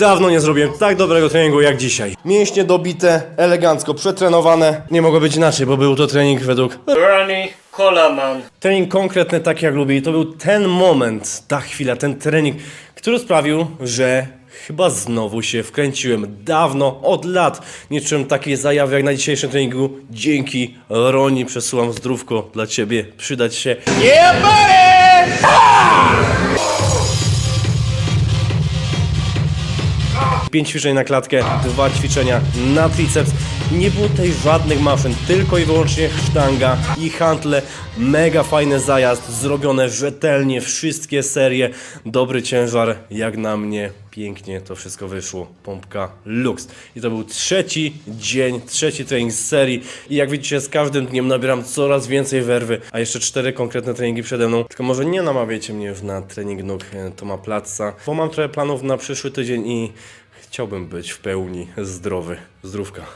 Dawno nie zrobiłem tak dobrego treningu jak dzisiaj. Mięśnie dobite, elegancko przetrenowane. Nie mogło być inaczej, bo był to trening według Rani Kolaman. Trening konkretny, tak jak lubię. I to był ten moment, ta chwila, ten trening, który sprawił, że chyba znowu się wkręciłem. Dawno, od lat nie czułem takiej zajawy jak na dzisiejszym treningu. Dzięki Roni przesyłam zdrówko dla Ciebie. Przydać się. Yeah, buddy! Pięć ćwiczeń na klatkę, dwa ćwiczenia na triceps. Nie było tutaj żadnych maszyn, tylko i wyłącznie sztanga i hantle. Mega fajny zajazd, zrobione rzetelnie, wszystkie serie. Dobry ciężar, jak na mnie. Pięknie to wszystko wyszło. Pompka Lux. I to był trzeci dzień, trzeci trening z serii. I jak widzicie, z każdym dniem nabieram coraz więcej werwy, a jeszcze cztery konkretne treningi przede mną. Tylko może nie namawiajcie mnie już na trening nóg e, Toma Platza, bo mam trochę planów na przyszły tydzień i Chciałbym być w pełni zdrowy. Zdrówka.